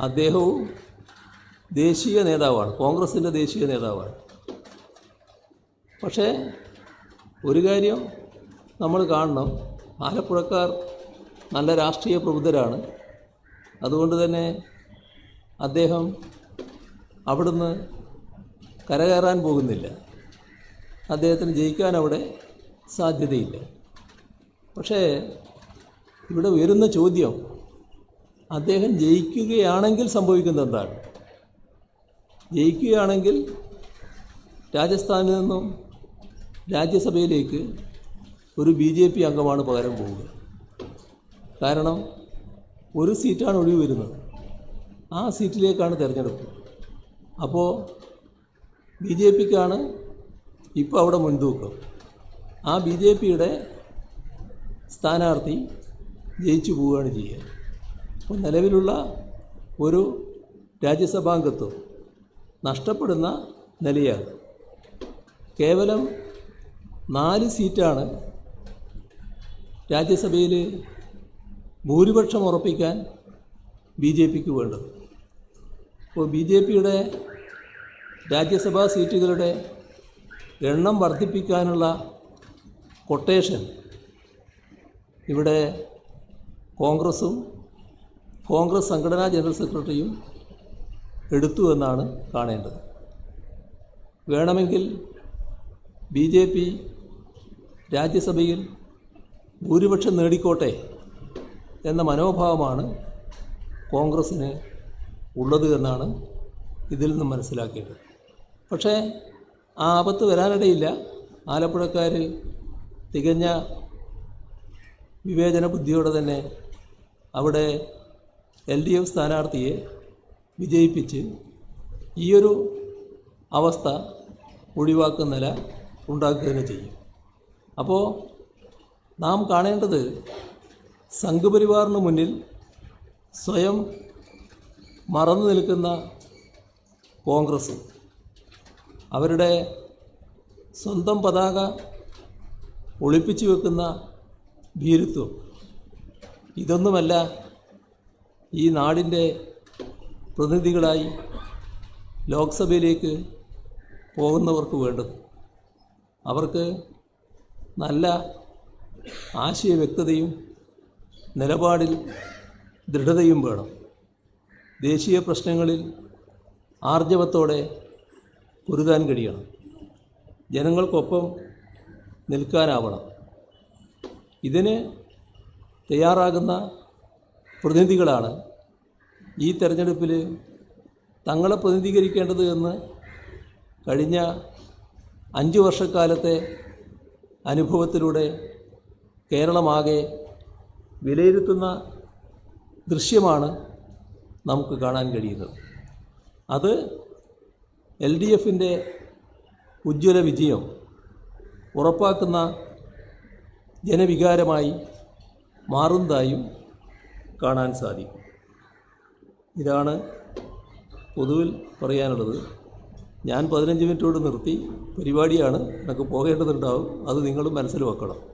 അദ്ദേഹവും ദേശീയ നേതാവാണ്. കോൺഗ്രസിന്റെ ദേശീയ നേതാവാണ്. പക്ഷേ ഒരു കാര്യം നമ്മൾ കാണണം. ആലപ്പുഴക്കാർ നല്ല രാഷ്ട്രീയ പ്രബുദ്ധരാണ്. അതുകൊണ്ട് തന്നെ അദ്ദേഹം അവിടുന്ന് കരകയറാൻ പോകുന്നില്ല. അദ്ദേഹത്തിന് ജയിക്കാൻ അവിടെ സാധ്യതയില്ല. പക്ഷേ ഇവിടെ ഉയരുന്ന ചോദ്യം അദ്ദേഹം ജയിക്കുകയാണെങ്കിൽ സംഭവിക്കുന്നത് എന്താണ്? ജയിക്കുകയാണെങ്കിൽ രാജസ്ഥാനിൽ നിന്നും രാജ്യസഭയിലേക്ക് ഒരു ബി ജെ പി അംഗമാണ് പകരം പോവുക. കാരണം ഒരു സീറ്റാണ് ഒഴിവ് വരുന്നത്. ആ സീറ്റിലേക്കാണ് തിരഞ്ഞെടുപ്പ്. അപ്പോൾ ബി ജെ പിക്കാണ് ഇപ്പോൾ അവിടെ മുൻതൂക്കം. ആ ബി ജെ പിയുടെ സ്ഥാനാർത്ഥി ജയിച്ചു പോവുകയാണ് ചെയ്യുക. അപ്പോൾ നിലവിലുള്ള ഒരു രാജ്യസഭാംഗത്വം നഷ്ടപ്പെടുന്ന നിലയാണ്. കേവലം നാല് സീറ്റാണ് രാജ്യസഭയിൽ ഭൂരിപക്ഷം ഉറപ്പിക്കാൻ ബി ജെ പിക്ക് വേണ്ടത്. അപ്പോൾ ബി ജെ പിയുടെ രാജ്യസഭാ സീറ്റുകളുടെ എണ്ണം വർദ്ധിപ്പിക്കാനുള്ള കൊട്ടേഷൻ ഇവിടെ കോൺഗ്രസും കോൺഗ്രസ് സംഘടനാ ജനറൽ സെക്രട്ടറിയും എടുത്തു എന്നാണ് കാണേണ്ടത്. വേണമെങ്കിൽ ബി ജെ പി രാജ്യസഭയിൽ ഭൂരിപക്ഷം നേടിക്കോട്ടെ എന്ന മനോഭാവമാണ് കോൺഗ്രസ്സിന് ഉള്ളത് എന്നാണ് ഇതിൽ നിന്ന് മനസ്സിലാക്കേണ്ടത്. പക്ഷേ ആ ആപത്ത് വരാനിടയില്ല. ആലപ്പുഴക്കാർ തികഞ്ഞ വിവേചന ബുദ്ധിയോടെ തന്നെ അവിടെ എൽ ഡി എഫ് സ്ഥാനാർത്ഥിയെ വിജയിപ്പിച്ച് ഈയൊരു അവസ്ഥ ഒഴിവാക്കുന്ന നില ഉണ്ടാക്കുക തന്നെ ചെയ്യും. അപ്പോൾ നാം കാണേണ്ടത് സംഘപരിവാറിന് മുന്നിൽ സ്വയം മറന്നു നിൽക്കുന്ന കോൺഗ്രസ് അവരുടെ സ്വന്തം പതാക ഒളിപ്പിച്ചു വെക്കുന്ന ഭീരുത്വം ഇതൊന്നുമല്ല ഈ നാടിന്റെ പ്രതിനിധികളായി ലോക്സഭയിലേക്ക് പോകുന്നവർക്ക് വേണ്ടത് അവർക്ക് നല്ല ആശയ വ്യക്തതയും നിലപാടിൽ ദൃഢതയും വേണം. ദേശീയ പ്രശ്നങ്ങളിൽ ആർജവത്തോടെ പൊരുതാൻ കഴിയണം. ജനങ്ങൾക്കൊപ്പം നിൽക്കാനാവണം. ഇതിന് തയ്യാറാകുന്ന പ്രതിനിധികളാണ് ഈ തെരഞ്ഞെടുപ്പിൽ തങ്ങളെ പ്രതിനിധീകരിക്കേണ്ടത് എന്ന് കഴിഞ്ഞ അഞ്ച് വർഷക്കാലത്തെ അനുഭവത്തിലൂടെ കേരളമാകെ വിലയിരുത്തുന്ന ദൃശ്യമാണ് നമുക്ക് കാണാൻ കഴിയുന്നത്. അത് എൽ ഡി എഫിന്റെ ഉജ്ജ്വല വിജയം ഉറപ്പാക്കുന്ന ജനവികാരമായി മാറുന്നതായും കാണാൻ സാധിക്കും. ഇതാണ് പൊതുവിൽ പറയാനുള്ളത്. ഞാൻ പതിനഞ്ച് മിനിറ്റോട് നിർത്തി. പരിപാടിയാണ്. എനിക്ക് പോകേണ്ടതുണ്ടാവും. അത് നിങ്ങളും മനസ്സിൽ വെക്കണം.